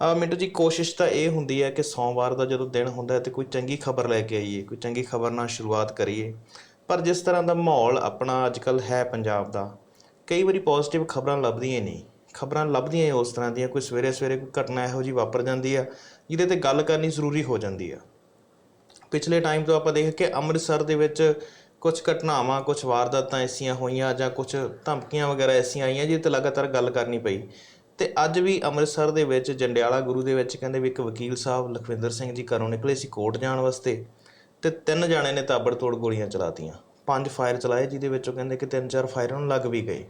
ਆ ਮਿੰਟੂ ਜੀ, ਕੋਸ਼ਿਸ਼ ਤਾਂ ਇਹ ਹੁੰਦੀ ਹੈ ਕਿ ਸੋਮਵਾਰ ਦਾ ਜਦੋਂ ਦਿਨ ਹੁੰਦਾ ਹੈ ਤੇ ਕੋਈ ਚੰਗੀ ਖਬਰ ਲੈ ਕੇ ਆਈਏ, ਕੋਈ ਚੰਗੀ ਖਬਰ ਨਾਲ ਸ਼ੁਰੂਆਤ ਕਰੀਏ। ਪਰ ਜਿਸ ਤਰ੍ਹਾਂ ਦਾ ਮਾਹੌਲ ਆਪਣਾ ਅੱਜਕੱਲ ਹੈ ਪੰਜਾਬ ਦਾ, ਕਈ ਵਾਰੀ ਪੋਜ਼ਿਟਿਵ ਖਬਰਾਂ ਲੱਭਦੀਆਂ ਹੀ ਨਹੀਂ। ਖਬਰਾਂ ਲੱਭਦੀਆਂ ਹੀ ਉਸ ਤਰ੍ਹਾਂ ਦੀਆਂ, ਕੋਈ ਸਵੇਰੇ ਸਵੇਰੇ ਕੋਈ ਘਟਨਾ ਇਹੋ ਜਿਹੀ ਵਾਪਰ ਜਾਂਦੀ ਆ, ਜਿਹਦੇ ਤੇ ਗੱਲ ਕਰਨੀ ਜ਼ਰੂਰੀ ਹੋ ਜਾਂਦੀ ਆ। ਪਿਛਲੇ ਟਾਈਮ ਤੋਂ ਆਪਾਂ ਦੇਖ ਕੇ ਅੰਮ੍ਰਿਤਸਰ ਦੇ ਵਿੱਚ ਕੁਝ ਘਟਨਾਵਾਂ ਕੁਝ ਵਾਰਦਾਤਾਂ ਐਸੀਆਂ ਹੋਈਆਂ ਜਾਂ ਕੁਝ ਧਮਕੀਆਂ ਵਗੈਰਾ ਐਸੀਆਂ ਆਈਆਂ ਜਿਹਦੇ ਤੇ ਲਗਾਤਾਰ ਗੱਲ ਕਰਨੀ ਪਈ। ਤੇ ਅੱਜ ਵੀ ਅੰਮ੍ਰਿਤਸਰ ਦੇ ਵਿੱਚ ਜੰਡਿਆਲਾ ਗੁਰੂ ਦੇ ਵਿੱਚ ਕਹਿੰਦੇ ਵੀ ਇੱਕ ਵਕੀਲ ਸਾਹਿਬ ਲਖਵਿੰਦਰ ਸਿੰਘ ਜੀ ਘਰੋਂ ਨਿਕਲੇ ਸੀ ਕੋਰਟ ਜਾਣ ਵਾਸਤੇ ਤੇ ਤਿੰਨ ਜਾਣੇ ਨੇ ਤਾਬੜਤੋੜ ਗੋਲੀਆਂ ਚਲਾਤੀਆਂ। ਪੰਜ ਫਾਇਰ ਚਲਾਏ ਜਿਹਦੇ ਵਿੱਚੋਂ ਕਹਿੰਦੇ ਕਿ ਤਿੰਨ ਚਾਰ ਫਾਇਰ ਉਹਨਾਂ ਨੂੰ ਲੱਗ ਵੀ ਗਏ।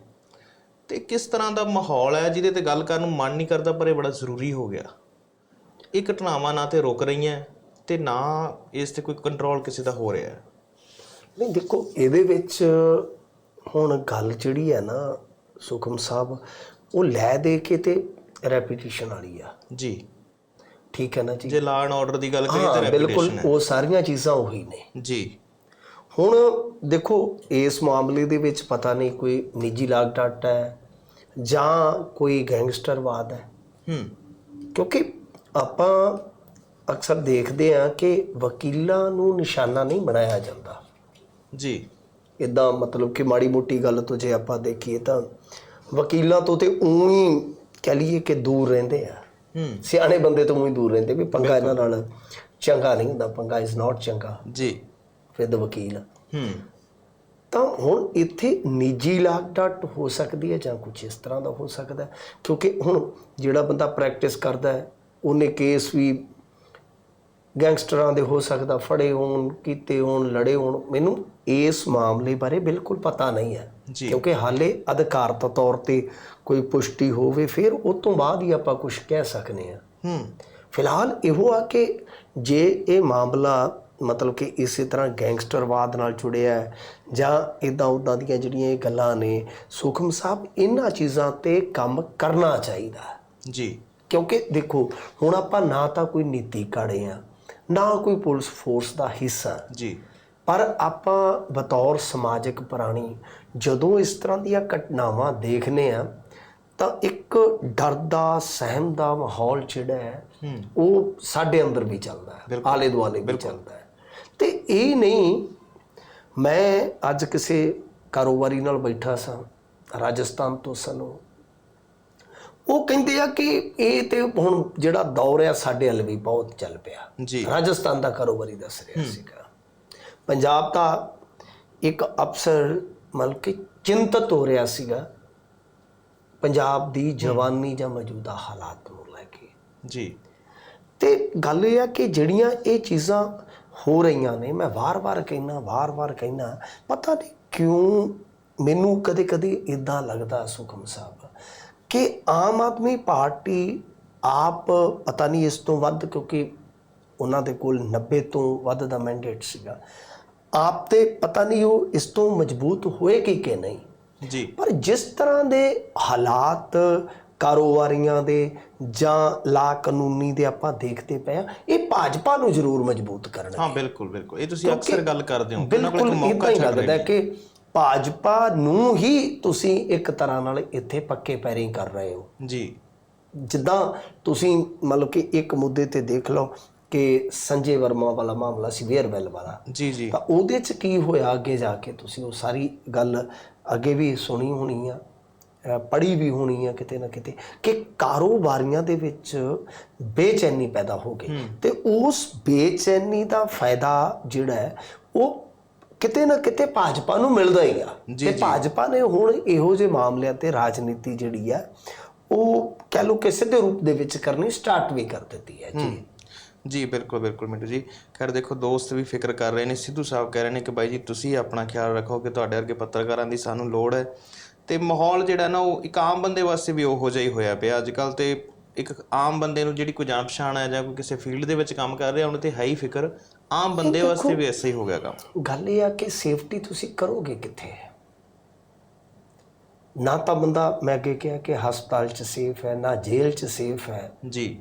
ਤੇ ਕਿਸ ਤਰ੍ਹਾਂ ਦਾ ਮਾਹੌਲ ਹੈ ਜਿਹਦੇ ਤੇ ਗੱਲ ਕਰਨ ਨੂੰ ਮਨ ਨਹੀਂ ਕਰਦਾ ਪਰ ਇਹ ਬੜਾ ਜ਼ਰੂਰੀ ਹੋ ਗਿਆ। ਇਹ ਘਟਨਾਵਾਂ ਨਾ ਤੇ ਰੁਕ ਰਹੀਆਂ ਤੇ ਨਾ ਇਸ ਤੇ ਕੋਈ ਕੰਟਰੋਲ ਕਿਸੇ ਦਾ ਹੋ ਰਿਹਾ। ਨਹੀਂ, ਦੇਖੋ, ਇਹਦੇ ਵਿੱਚ ਹੁਣ ਗੱਲ ਜਿਹੜੀ ਹੈ ਨਾ ਸੁਖਮ ਸਾਹਿਬ ਉਹ ਲੈ ਦੇ ਕੇ ਤੇ ਰੈਪੀਟੀਸ਼ਨ ਵਾਲੀ ਆ। ਜੀ। ਠੀਕ ਹੈ ਨਾ ਜੀ? ਜੇ ਲਾਅ ਐਂਡ ਆਰਡਰ ਦੀ ਗੱਲ ਕਰੀਏ ਤਾਂ ਬਿਲਕੁਲ ਰੈਪੂਟੇਸ਼ਨ ਉਹ ਸਾਰੀਆਂ ਚੀਜ਼ਾਂ ਉਹੀ ਨੇ। ਜੀ। ਹੁਣ ਦੇਖੋ ਇਸ ਮਾਮਲੇ ਦੇ ਵਿੱਚ ਪਤਾ ਨਹੀਂ ਕੋਈ ਨਿੱਜੀ ਲਾਗ ਡਾਟ ਹੈ ਜਾਂ ਕੋਈ ਗੈਂਗਸਟਰਵਾਦ ਹੈ। ਹੂੰ। ਕਿਉਂਕਿ ਆਪਾਂ ਅਕਸਰ ਦੇਖਦੇ ਹਾਂ ਕਿ ਵਕੀਲਾਂ ਨੂੰ ਨਿਸ਼ਾਨਾ ਨਹੀਂ ਬਣਾਇਆ ਜਾਂਦਾ। ਜੀ। ਇਦਾਂ ਮਤਲਬ ਕਿ ਮਾੜੀ ਮੋਟੀ ਗੱਲ ਤੋਂ ਜੇ ਆਪਾਂ ਦੇਖੀਏ ਤਾਂ ਵਕੀਲਾਂ ਤੋਂ ਤੇ ਉਹੀ ਕਹ ਲਈਏ ਕਿ ਦੂਰ ਰਹਿੰਦੇ ਆ। ਸਿਆਣੇ ਬੰਦੇ ਤੋਂ ਉਹੀ ਦੂਰ ਰਹਿੰਦੇ ਵੀ ਪੰਗਾ ਇਹਨਾਂ ਨਾਲ ਚੰਗਾ ਨਹੀਂ ਹੁੰਦਾ ਪੰਗਾ ਇਜ਼ ਨਾਟ ਚੰਗਾ। ਜੀ। ਫਿਰ ਦਾ ਵਕੀਲ ਹੂੰ। ਤਾਂ ਹੁਣ ਇੱਥੇ ਨਿੱਜੀ ਲਾਗ ਡਾਟ ਹੋ ਸਕਦੀ ਹੈ ਜਾਂ ਕੁਝ ਇਸ ਤਰ੍ਹਾਂ ਦਾ ਹੋ ਸਕਦਾ ਕਿਉਂਕਿ ਹੁਣ ਜਿਹੜਾ ਬੰਦਾ ਪ੍ਰੈਕਟਿਸ ਕਰਦਾ ਹੈ ਉਹਨੇ ਕੇਸ ਵੀ ਗੈਂਗਸਟਰਾਂ ਦੇ ਹੋ ਸਕਦਾ ਫੜੇ ਹੋਣ ਕੀਤੇ ਹੋਣ ਲੜੇ ਹੋਣ ਮੈਨੂੰ ਇਸ ਮਾਮਲੇ ਬਾਰੇ ਬਿਲਕੁਲ ਪਤਾ ਨਹੀਂ ਹੈ। ਕਿਉਂਕਿ ਹਾਲੇ ਅਧਿਕਾਰਤ ਤੌਰ ਤੇ ਕੋਈ ਪੁਸ਼ਟੀ ਹੋਵੇ ਫਿਰ ਉਸ ਤੋਂ ਬਾਅਦ ਹੀ ਆਪਾਂ ਕੁਝ ਕਹਿ ਸਕਨੇ ਆ ਹੂੰ। ਫਿਲਹਾਲ ਇਹੋ ਆ ਕਿ ਜੇ ਇਹ ਮਾਮਲਾ ਮਤਲਬ ਕਿ ਇਸੇ ਤਰ੍ਹਾਂ ਗੈਂਗਸਟਰਵਾਦ ਨਾਲ ਜੁੜਿਆ ਹੈ ਜਾਂ ਇਦਾਂ ਉਦਾਂ ਦੀਆਂ ਜਿਹੜੀਆਂ ਇਹ ਗੱਲਾਂ ਨੇ ਸੁਖਮ ਸਾਹਿਬ ਇਹਨਾਂ ਚੀਜ਼ਾਂ ਤੇ ਕੰਮ ਕਰਨਾ ਚਾਹੀਦਾ। ਜੀ। ਕਿਉਂਕਿ ਦੇਖੋ ਹੁਣ ਆਪਾਂ ਨਾ ਤਾਂ ਕੋਈ ਨੀਤੀ ਕਾੜੇ ਆ ਨਾ ਕੋਈ ਪੁਲਿਸ ਫੋਰਸ ਦਾ ਹਿੱਸਾ। ਜੀ। ਪਰ ਆਪਾਂ ਬਤੌਰ ਸਮਾਜਿਕ ਪ੍ਰਾਣੀ ਜਦੋਂ ਇਸ ਤਰ੍ਹਾਂ ਦੀਆਂ ਘਟਨਾਵਾਂ ਦੇਖਨੇ ਆ ਤਾਂ ਇੱਕ ਡਰ ਦਾ ਸਹਿਮ ਦਾ ਮਾਹੌਲ ਜਿਹੜਾ ਹੈ ਉਹ ਸਾਡੇ ਅੰਦਰ ਵੀ ਚੱਲਦਾ ਹੈ। ਆਲੇ ਦੁਆਲੇ ਵੀ ਚੱਲਦਾ ਹੈ। ਤੇ ਇਹ ਨਹੀਂ ਮੈਂ ਅੱਜ ਕਿਸੇ ਕਾਰੋਬਾਰੀ ਨਾਲ ਬੈਠਾ ਸਾਂ ਰਾਜਸਥਾਨ ਤੋਂ ਸਨ ਉਹ ਕਹਿੰਦੇ ਆ ਕਿ ਇਹ ਤੇ ਹੁਣ ਜਿਹੜਾ ਦੌਰ ਆ ਸਾਡੇ ਵੱਲ ਵੀ ਬਹੁਤ ਚੱਲ ਪਿਆ। ਜੀ। ਰਾਜਸਥਾਨ ਦਾ ਕਾਰੋਬਾਰੀ ਦੱਸ ਰਿਹਾ ਸੀਗਾ। ਪੰਜਾਬ ਦਾ ਇੱਕ ਅਫਸਰ ਮਤਲਬ ਕਿ ਚਿੰਤਤ ਹੋ ਰਿਹਾ ਸੀਗਾ। ਪੰਜਾਬ ਦੀ ਜਵਾਨੀ ਜਾਂ ਮੌਜੂਦਾ ਹਾਲਾਤ ਨੂੰ ਲੈ ਕੇ। ਜੀ। ਤੇ ਗੱਲ ਇਹ ਆ ਕਿ ਜਿਹੜੀਆਂ ਇਹ ਚੀਜ਼ਾਂ ਹੋ ਰਹੀਆਂ ਨੇ ਮੈਂ ਵਾਰ-ਵਾਰ ਕਹਿਣਾ ਵਾਰ-ਵਾਰ ਕਹਿਣਾ ਪਤਾ ਨਹੀਂ ਕਿਉਂ ਮੈਨੂੰ ਕਦੇ-ਕਦੇ ਇਦਾਂ ਲੱਗਦਾ ਸੁਖਮ ਸਾਹਿਬ। ਕਿ ਆਮ ਆਦਮੀ ਪਾਰਟੀ ਆਪ ਪਤਾ ਨਹੀਂ ਇਸ ਤੋਂ ਵੱਧ ਕਿਉਂਕਿ ਉਹਨਾਂ ਦੇ ਕੋਲ 90 ਤੋਂ ਵੱਧ ਦਾ ਮੈਂਡੇਟ ਸੀਗਾ। ਆਪ ਤੇ ਪਤਾ ਨਹੀਂ ਉਹ ਇਸ ਤੋਂ ਮਜ਼ਬੂਤ ਹੋਏਗੀ ਕਿ ਨਹੀਂ। ਜੀ। ਪਰ ਜਿਸ ਤਰ੍ਹਾਂ ਦੇ ਹਾਲਾਤ ਕਾਰੋਬਾਰੀਆਂ ਦੇ ਜਾਂ ਲਾ ਕਾਨੂੰਨੀ ਦੇ ਆਪਾਂ ਦੇਖਦੇ ਪਏ ਆ ਇਹ ਭਾਜਪਾ ਨੂੰ ਜ਼ਰੂਰ ਮਜ਼ਬੂਤ ਕਰਨਾ ਹਾਂ ਬਿਲਕੁਲ ਬਿਲਕੁਲ। ਇਹ ਤੁਸੀਂ ਅਕਸਰ ਗੱਲ ਕਰਦੇ ਹੋ ਕਿ ਬਿਲਕੁਲ ਇਦਾਂ ਮੌਕਾ ਹੀ ਲੱਗਦਾ ਕਿ ਭਾਜਪਾ ਨੂੰ ਹੀ ਤੁਸੀਂ ਇੱਕ ਤਰ੍ਹਾਂ ਨਾਲ ਇੱਥੇ ਪੱਕੇ ਪੈਰੀਂ ਕਰ ਰਹੇ ਹੋ। ਜੀ। ਜਿੱਦਾਂ ਤੁਸੀਂ ਮਤਲਬ ਕਿ ਇੱਕ ਮੁੱਦੇ ਤੇ ਦੇਖ ਲਓ ਕਿ ਸੰਜੇ ਵਰਮਾ ਵਾਲਾ ਮਾਮਲਾ ਸੀ ਵੇਅਰਵੈਲ ਵਾਲਾ। ਜੀ ਜੀ। ਤਾਂ ਉਹਦੇ ਚ ਕੀ ਹੋਇਆ ਅੱਗੇ ਜਾ ਕੇ? ਤੁਸੀਂ ਉਹ ਸਾਰੀ ਗੱਲ ਅੱਗੇ ਵੀ ਸੁਣੀ ਹੋਣੀ ਆ ਪੜੀ ਵੀ ਹੋਣੀ ਆ ਕਿਤੇ ਨਾ ਕਿਤੇ ਕਿ ਕਾਰੋਬਾਰੀਆਂ ਦੇ ਵਿੱਚ ਬੇਚੈਨੀ ਪੈਦਾ ਹੋ ਗਈ। ਤੇ ਉਸ ਬੇਚੈਨੀ ਦਾ ਫਾਇਦਾ ਜਿਹੜਾ ਉਹ ਕਿਤੇ ਨਾ ਕਿਤੇ ਭਾਜਪਾ ਨੂੰ ਮਿਲਦਾ ਹੀ ਆ। ਤੇ ਭਾਜਪਾ ਨੇ ਹੁਣ ਇਹੋ ਜਿਹੇ ਮਾਮਲਿਆਂ ਤੇ ਰਾਜਨੀਤੀ ਜਿਹੜੀ ਆ ਉਹ ਕਹਿ ਲਓ ਕਿ ਸਿੱਧੇ ਰੂਪ ਦੇ ਵਿੱਚ ਕਰਨੀ ਸਟਾਰਟ ਵੀ ਕਰ ਦਿੱਤੀ ਹੈ ਜੀ। ਜੀ ਬਿਲਕੁਲ ਬਿਲਕੁਲ ਮਿੰਟੂ ਜੀ। ਖੈਰ ਦੇਖੋ ਦੋਸਤ ਵੀ ਫਿਕਰ ਕਰ ਰਹੇ ਨੇ। ਸਿੱਧੂ ਸਾਹਿਬ ਕਹਿ ਰਹੇ ਨੇ ਕਿ ਬਾਈ ਜੀ ਤੁਸੀਂ ਆਪਣਾ ਖਿਆਲ ਰੱਖੋ ਕਿ ਤੁਹਾਡੇ ਵਰਗੇ ਪੱਤਰਕਾਰਾਂ ਦੀ ਸਾਨੂੰ ਲੋੜ ਹੈ। ਤੇ ਮਾਹੌਲ ਜਿਹੜਾ ਨਾ ਉਹ ਇੱਕ ਆਮ ਬੰਦੇ ਵਾਸਤੇ ਵੀ ਉਹੋ ਜਿਹਾ ਹੀ ਹੋਇਆ ਪਿਆ। ਅੱਜ ਕੱਲ ਤੇ ਇੱਕ ਆਮ ਬੰਦੇ ਨੂੰ ਜਿਹੜੀ ਕੋਈ ਜਾਣ ਪਛਾਣ ਹੈ ਜਾਂ ਕੋਈ ਕਿਸੇ ਫੀਲਡ ਦੇ ਵਿੱਚ ਕੰਮ ਕਰ ਰਿਹਾ ਉਹਨੂੰ ਤੇ ਹੈ ਹੀ ਫਿਕਰ। ਆਮ ਬੰਦੇ ਵਾਸਤੇ ਵੀ ਐਸਾ ਹੀ ਹੋ ਗਿਆ ਕੰਮ। ਗੱਲ ਇਹ ਆ ਕਿ ਸੇਫਟੀ ਤੁਸੀਂ ਕਰੋਗੇ ਕਿੱਥੇ? ਨਾ ਤਾਂ ਬੰਦਾ ਮੈਂ ਅੱਗੇ ਕਿਹਾ ਕਿ ਹਸਪਤਾਲ 'ਚ ਸੇਫ ਹੈ ਨਾ ਜੇਲ੍ਹ 'ਚ ਸੇਫ ਹੈ। ਜੀ।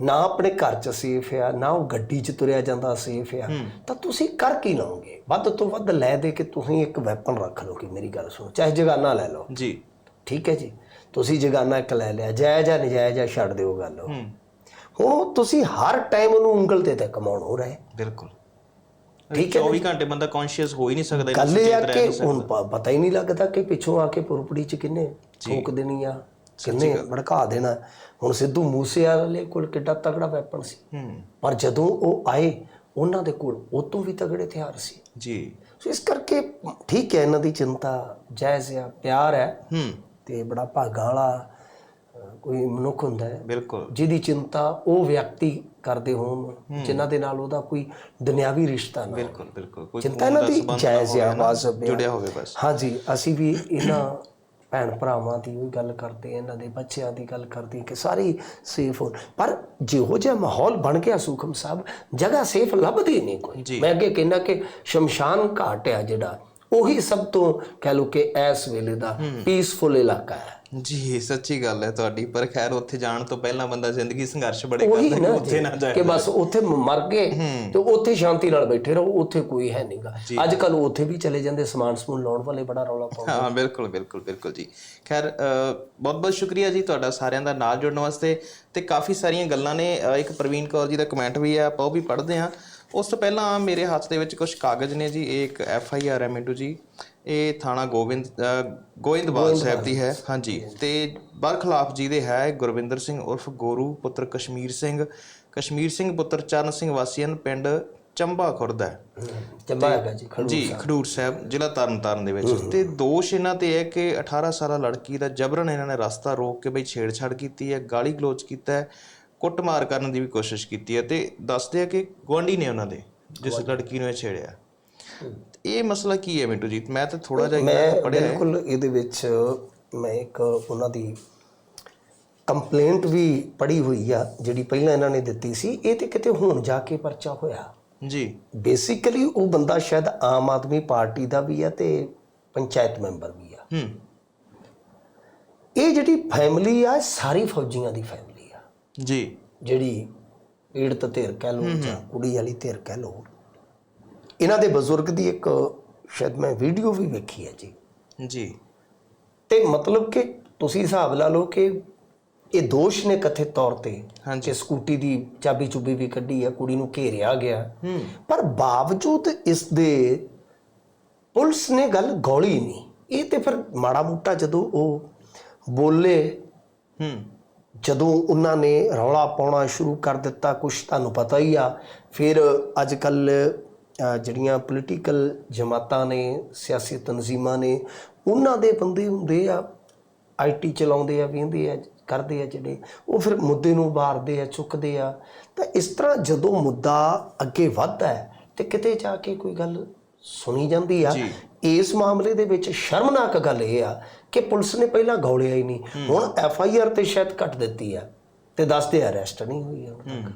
ਨਾ ਆਪਣੇ ਘਰ 'ਚ ਸੇਫ ਹੈ ਨਾ ਉਹ ਗੱਡੀ 'ਚ ਤੁਰਿਆ ਜਾਂਦਾ ਸੇਫ ਹੈ। ਤਾਂ ਤੁਸੀਂ ਕਰ ਕੀ ਲਓਗੇ? ਵੱਧ ਤੋਂ ਵੱਧ ਲੈ ਦੇ ਕੇ ਤੁਸੀਂ ਇੱਕ ਵੈਪਨ ਰੱਖ ਲਓ ਕਿ ਮੇਰੀ ਗੱਲ ਸੁਣੋ। ਚਾਹੇ ਜਗਾਨਾ ਲੈ ਲਓ। ਜੀ। ਠੀਕ ਹੈ ਜੀ? ਤੁਸੀਂ ਜਗਾਨਾ ਇੱਕ ਲੈ ਲਿਆ ਜਾਇਜ਼ ਜਾਂ ਨਜਾਇਜ਼ ਆ ਛੱਡ ਦਿਓ ਗੱਲ। ਉਹ ਤੁਸੀਂ ਹਰ ਟਾਈਮ ਉਹਨੂੰ ਉਂਗਲ ਤੇ ਤੇ ਕਮਾਉਣ ਹੋ ਰਹੇ। ਬਿਲਕੁਲ। ਠੀਕ ਹੈ 24 ਘੰਟੇ ਬੰਦਾ ਕੌਨਸ਼ੀਅਸ ਹੋ ਹੀ ਨਹੀਂ ਸਕਦਾ ਗੱਲ ਇਹ ਆ ਕਿ। ਹੁਣ ਪਤਾ ਹੀ ਨਹੀਂ ਲੱਗਦਾ ਕਿ ਪਿੱਛੋਂ ਆ ਕੇ ਪੁਰਪੜੀ ਚ ਕਿੰਨੇ ਠੋਕ ਦੇਣੀ ਆ ਕਿੰਨੇ ਭੜਕਾ ਦੇਣਾ। ਹੁਣ ਸਿੱਧੂ ਮੂਸੇ ਵਾਲੇ ਕੋਲ ਕਿੱਡਾ ਤਗੜਾ ਵੈਪਨ ਸੀ। ਹੂੰ। ਪਰ ਜਦੋਂ ਉਹ ਆਏ ਉਹਨਾਂ ਦੇ ਕੋਲ ਉਹ ਤੋਂ ਵੀ ਤਗੜੇ ਹਥਿਆਰ ਸੀ। ਜੀ। ਸੋ ਇਸ ਕਰਕੇ ਠੀਕ ਹੈ ਇਹਨਾਂ ਦੀ ਚਿੰਤਾ ਜਾਇਜ਼ ਆ ਪਿਆਰ ਹੈ। ਹੂੰ। ਤੇ ਬੜਾ ਭਾਗਾਂ ਵਾਲਾ ਕੋਈ ਮਨੁੱਖ ਹੁੰਦਾ ਹੈ ਬਿਲਕੁਲ। ਜਿਹਦੀ ਚਿੰਤਾ ਉਹ ਵਿਅਕਤੀ ਕਰਦੇ ਹੋਣ ਜਿਨ੍ਹਾਂ ਦੇ ਨਾਲ ਉਹਦਾ ਕੋਈ ਦੁਨਿਆਵੀ ਰਿਸ਼ਤਾ ਨਾ। ਬਿਲਕੁਲ ਬਿਲਕੁਲ। ਕੋਈ ਚਿੰਤਾ ਇਹਨਾਂ ਦੀ ਜਾਇਜ਼ ਆ ਵਾਜਬ ਆ। ਜੁੜਿਆ ਹੋਵੇ ਬਸ। ਹਾਂਜੀ ਅਸੀਂ ਵੀ ਇਹਨਾਂ ਭੈਣ ਭਰਾਵਾਂ ਦੀ ਵੀ ਗੱਲ ਕਰਦੇ ਹਾਂ ਇਹਨਾਂ ਦੇ ਬੱਚਿਆਂ ਦੀ ਗੱਲ ਕਰਦੇ ਹਾਂ ਕਿ ਸਾਰੇ ਸੇਫ ਹੋਣ। ਪਰ ਜਿਹੋ ਜਿਹਾ ਮਾਹੌਲ ਬਣ ਗਿਆ ਸੁਖਮ ਸਾਹਿਬ ਜਗ੍ਹਾ ਸੇਫ ਲੱਭਦੀ ਨਹੀਂ ਕੋਈ। ਮੈਂ ਅੱਗੇ ਕਹਿੰਦਾ ਕਿ ਸ਼ਮਸ਼ਾਨ ਘਾਟ ਆ ਜਿਹੜਾ ਉਹੀ ਸਭ ਤੋਂ ਕਹਿ ਲਓ ਕਿ ਇਸ ਵੇਲੇ ਦਾ ਪੀਸਫੁਲ ਇਲਾਕਾ ਹੈ। ਜੀ ਸੱਚੀ ਗੱਲ ਹੈ ਤੁਹਾਡੀ ਪਰ ਖੈਰ ਉੱਥੇ ਜਾਣ ਤੋਂ ਪਹਿਲਾਂ ਬੰਦਾ ਜ਼ਿੰਦਗੀ ਸੰਘਰਸ਼ ਬੜੇ ਉਹੀ ਕਰਦਾ ਨਾ ਕਿ ਉੱਥੇ ਨਾ ਜਾਏ। ਕਿ ਬਸ ਉੱਥੇ ਮਰ ਗਏ ਤੇ ਉੱਥੇ ਸ਼ਾਂਤੀ ਨਾਲ ਬੈਠੇ ਰਹੋ ਉੱਥੇ ਕੋਈ ਹੈ ਨਹੀਂਗਾ ਅੱਜ ਕੱਲ ਉੱਥੇ ਵੀ ਚਲੇ ਜਾਂਦੇ ਸਮਾਨ ਸਮੂਨ ਲਾਉਣ ਵਾਲੇ ਬੜਾ ਰੌਲਾ ਪਾਉਂਦੇ ਹਾਂ ਬਿਲਕੁਲ ਬਿਲਕੁਲ ਬਿਲਕੁਲ ਜੀ। ਖੈਰ ਬਹੁਤ ਬਹੁਤ ਸ਼ੁਕਰੀਆ ਜੀ ਤੁਹਾਡਾ ਸਾਰਿਆਂ ਦਾ ਨਾਲ ਜੁੜਨ ਵਾਸਤੇ। ਤੇ ਕਾਫੀ ਸਾਰੀਆਂ ਗੱਲਾਂ ਨੇ। ਇੱਕ ਪ੍ਰਵੀਨ ਕੌਰ ਜੀ ਦਾ ਕਮੈਂਟ ਵੀ ਹੈ ਆਪਾਂ ਉਹ ਵੀ ਪੜ੍ਹਦੇ ਹਾਂ। ਉਸ ਤੋਂ ਪਹਿਲਾਂ ਮੇਰੇ ਹੱਥ ਦੇ ਵਿੱਚ ਕੁਝ ਕਾਗਜ਼ ਨੇ ਜੀ ਇਹ ਇੱਕ ਐਫ ਆਈ ਆਰ ਹੈ ਮਿੰਟੂ ਜੀ। ਇਹ ਥਾਣਾ ਗੋਬਿੰਦ ਗੋਇੰਦਵਾਲ ਸਾਹਿਬ ਦੀ ਹੈ। ਹਾਂਜੀ। ਤੇ ਬਰਖਲਾਫ ਜੀ ਦੇ ਹੈ ਗੁਰਵਿੰਦਰ ਸਿੰਘ ਉਰਫ ਗੋਰੂ ਪੁੱਤਰ ਕਸ਼ਮੀਰ ਸਿੰਘ। ਕਸ਼ਮੀਰ ਸਿੰਘ ਪੁੱਤਰ ਚਰਨ ਸਿੰਘ ਵਾਸੀਆਂ ਪਿੰਡ ਚੰਬਾ ਖੁਰਦ ਹੈ। ਚੰਬਾ ਹੈਗਾ ਜੀ ਖੜੂ ਜੀ ਖਡੂਰ ਸਾਹਿਬ ਜ਼ਿਲ੍ਹਾ ਤਰਨਤਾਰਨ ਦੇ ਵਿੱਚ। ਤੇ ਦੋਸ਼ ਇਹਨਾਂ ਤੇ ਹੈ ਕਿ 18 ਸਾਲਾ ਲੜਕੀ ਦਾ ਜਬਰਨ ਇਹਨਾਂ ਨੇ ਰਸਤਾ ਰੋਕ ਕੇ ਬਈ ਛੇੜਛਾੜ ਕੀਤੀ ਹੈ ਗਾਲੀ ਗਲੋਚ ਕੀਤਾ ਹੈ। ਕੁੱਟਮਾਰ ਕਰਨ ਦੀ ਵੀ ਕੋਸ਼ਿਸ਼ ਕੀਤੀ ਹੈ ਤੇ ਦੱਸਦੇ ਆ ਕਿ ਗੁਆਂਢੀ ਨੇ ਉਹਨਾਂ ਦੇ ਜਿਸ ਲੜਕੀ ਨੂੰ ਇਹ ਛੇੜਿਆ। ਇਹ ਮਸਲਾ ਕੀ ਹੈ ਮਿੰਟੂ ਜੀ? ਮੈਂ ਤਾਂ ਥੋੜਾ ਜਿਹਾ ਮੈਂ ਬਿਲਕੁਲ ਇਹਦੇ ਵਿੱਚ ਮੈਂ ਇੱਕ ਉਹਨਾਂ ਦੀ ਕੰਪਲੇਂਟ ਵੀ ਪੜੀ ਹੋਈ ਆ ਜਿਹੜੀ ਪਹਿਲਾਂ ਇਹਨਾਂ ਨੇ ਦਿੱਤੀ ਸੀ। ਇਹ ਤੇ ਕਿਤੇ ਹੁਣ ਜਾ ਕੇ ਪਰਚਾ ਹੋਇਆ। ਜੀ। ਬੇਸਿਕਲੀ ਉਹ ਬੰਦਾ ਸ਼ਾਇਦ ਆਮ ਆਦਮੀ ਪਾਰਟੀ ਦਾ ਵੀ ਆ ਤੇ ਪੰਚਾਇਤ ਮੈਂਬਰ ਵੀ ਆ। ਹੂੰ। ਇਹ ਜਿਹੜੀ ਫੈਮਿਲੀ ਆ ਸਾਰੀ ਫੌਜੀਆਂ ਦੀ ਫੈਮਿਲੀ ਜੀ। ਜਿਹੜੀ ਪੀੜਤ ਧਿਰ ਕਹਿ ਲਓ ਜਾਂ ਕੁੜੀ ਵਾਲੀ ਧਿਰ ਕਹਿ ਲਓ ਇਹਨਾਂ ਦੇ ਬਜ਼ੁਰਗ ਦੀ ਇੱਕ ਸ਼ਾਇਦ ਮੈਂ ਵੀਡੀਓ ਵੀ ਵੇਖੀ ਹੈ ਜੀ। ਜੀ। ਤੇ ਮਤਲਬ ਕਿ ਤੁਸੀਂ ਹਿਸਾਬ ਲਾ ਲਓ ਕਿ ਇਹ ਦੋਸ਼ ਨੇ ਕਥਿਤ ਤੌਰ ਤੇ ਹਾਂਜੀ। ਕਿ ਸਕੂਟੀ ਦੀ ਚਾਬੀ ਚੁੱਬੀ ਵੀ ਕੱਢੀ ਆ ਕੁੜੀ ਨੂੰ ਘੇਰਿਆ ਗਿਆ। ਹੂੰ। ਪਰ ਬਾਵਜੂਦ ਇਸ ਦੇ ਪੁਲਿਸ ਨੇ ਗੱਲ ਗੋਲੀ ਨਹੀਂ ਇਹ ਤੇ ਫਿਰ ਮਾੜਾ ਮੋਟਾ ਜਦੋਂ ਉਹ ਬੋਲੇ ਹੂੰ। ਜਦੋਂ ਉਹਨਾਂ ਨੇ ਰੌਲਾ ਪਾਉਣਾ ਸ਼ੁਰੂ ਕਰ ਦਿੱਤਾ ਕੁਝ ਤੁਹਾਨੂੰ ਪਤਾ ਹੀ ਆ, ਫਿਰ ਅੱਜ ਕੱਲ ਜਿਹੜੀਆਂ ਪੋਲੀਟੀਕਲ ਜਮਾਤਾਂ ਨੇ, ਸਿਆਸੀ ਤਨਜ਼ੀਮਾਂ ਨੇ, ਉਹਨਾਂ ਦੇ ਬੰਦੇ ਹੁੰਦੇ ਆ ਆਈਟੀ ਚਲਾਉਂਦੇ ਆ, ਵੇਂਦੇ ਆ, ਕਰਦੇ ਆ ਜਿਹੜੇ, ਉਹ ਫਿਰ ਮੁੱਦੇ ਨੂੰ ਉਭਾਰਦੇ ਆ, ਚੁੱਕਦੇ ਆ। ਤਾਂ ਇਸ ਤਰ੍ਹਾਂ ਜਦੋਂ ਮੁੱਦਾ ਅੱਗੇ ਵੱਧਦਾ ਹੈ, ਤੇ ਕਿਤੇ ਜਾ ਕੇ ਕੋਈ ਗੱਲ ਸੁਣੀ ਜਾਂਦੀ ਆ ਇਸ ਮਾਮਲੇ ਦੇ ਵਿੱਚ ਸ਼ਰਮਨਾਕ ਗੱਲ ਇਹ ਆ ਕਿ ਪੁਲਿਸ ਨੇ ਪਹਿਲਾਂ ਗੌਲਿਆ ਹੀ ਨਹੀਂ। ਹੁਣ ਐਫ ਆਈ ਆਰ ਤੇ ਸ਼ਾਇਦ ਕੱਟ ਦਿੱਤੀ ਆ ਤੇ ਦੱਸਦੇ ਅਰੈਸਟ ਨਹੀਂ ਹੋਈ ਹੁਣ ਤੱਕ।